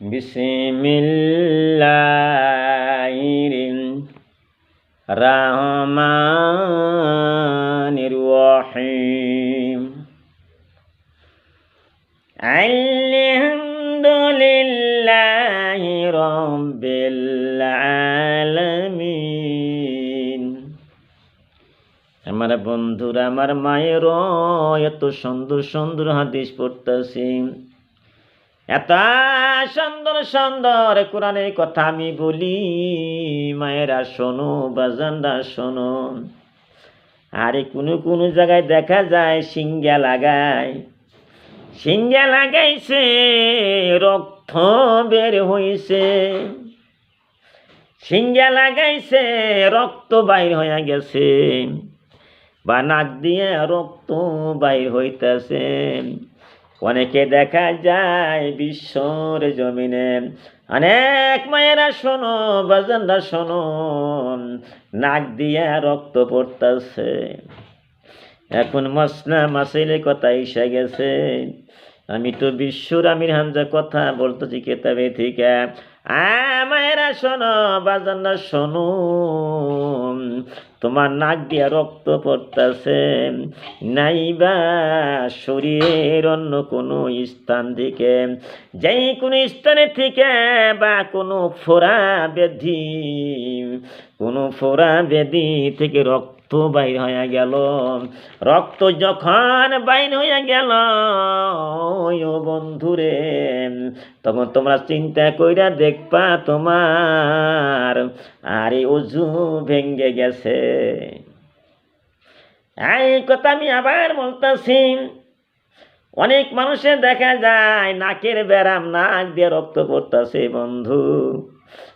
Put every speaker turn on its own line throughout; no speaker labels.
বিসমিল্লাহির রহমানির রহিম আলহামদুলিল্লাহি রাব্বিল আলামিন। আমার বন্ধুরা, আমার মায়েরও এত সুন্দর সুন্দর হাদিস পড়তেছি। এত সুন্দর সুন্দর কোরআনের কথা আমি বলি, মায়েরা শোনো, বাজানরা শোনো। আরে কোনো কোনো জায়গায় দেখা যায় সিঙ্গা লাগায়। সিঙ্গা লাগাইছে, রক্ত বের হইছে। সিঙ্গা লাগাইছে, রক্ত বাইর হয়ে গেছে। বা নাক দিয়ে রক্ত বাইর হইতেছে। অনেকে দেখা যায় বিশ্বর জমিনে। অনেক মায়েরা শোনো, বাজানরা শোনো, নাক দিয়া রক্ত পড়তেছে। এখন মশলা মাসিলের কথা এসে গেছে। আমি তো বিশ্বর আমির হামজা কথা বলতেছি কেতাবে থেকে। মায়েরা শোনো, বাজানরা শোনো। তোমার নাক দিয়া রক্ত পড়তেছে। নাইবা শরীরের অন্য কোনো স্থান থেকে যেই কোনো স্থানে থেকে বা কোনো ফোরা ব্যাধি, কোনো ফোরা ব্যাধি থেকে রক্ত বাইর হয়ে গেল। রক্ত যখন বাইর হয়ে গেল ও বন্ধুরে, তখন তোমরা চিন্তা কইরা দেখবা তোমার আরে অজু ভেঙ্গে গেছে। এই কথা আমি আবার বলতেছি। অনেক মানুষের দেখা যায়, নাকের ব্যারাম, নাক দিয়ে রক্ত পড়তেছে, বন্ধু।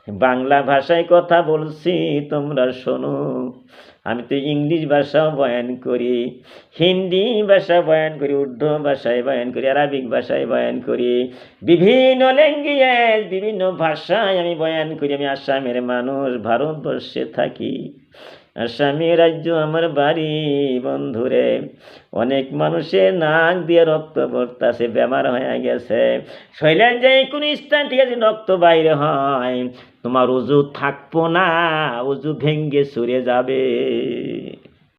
বাংলা ভাষায় কথা বলছি, তোমরা শোনো। আমি তো ইংলিশ ভাষাও বয়ান করি, হিন্দি ভাষা বয়ান করি, উর্দু ভাষায় বয়ান করি, আরবিক ভাষায় বয়ান করি, বিভিন্ন ল্যাঙ্গুয়েজ, বিভিন্ন ভাষায় আমি বয়ান করি। আমি আসামের মানুষ, ভারতবর্ষে থাকি। আসামি রাজ্য আমার বাড়ি, বন্ধুরে। অনেক মানুষের নাক দিয়ে রক্ত পড়তেছে বেমার হয়ে গেছে। শৈলেন যে কোন স্থান ঠিক আছে রক্ত বাইরে হয়, তোমার উজু থাকব না উজু ভেঙ্গে সুরে যাবে।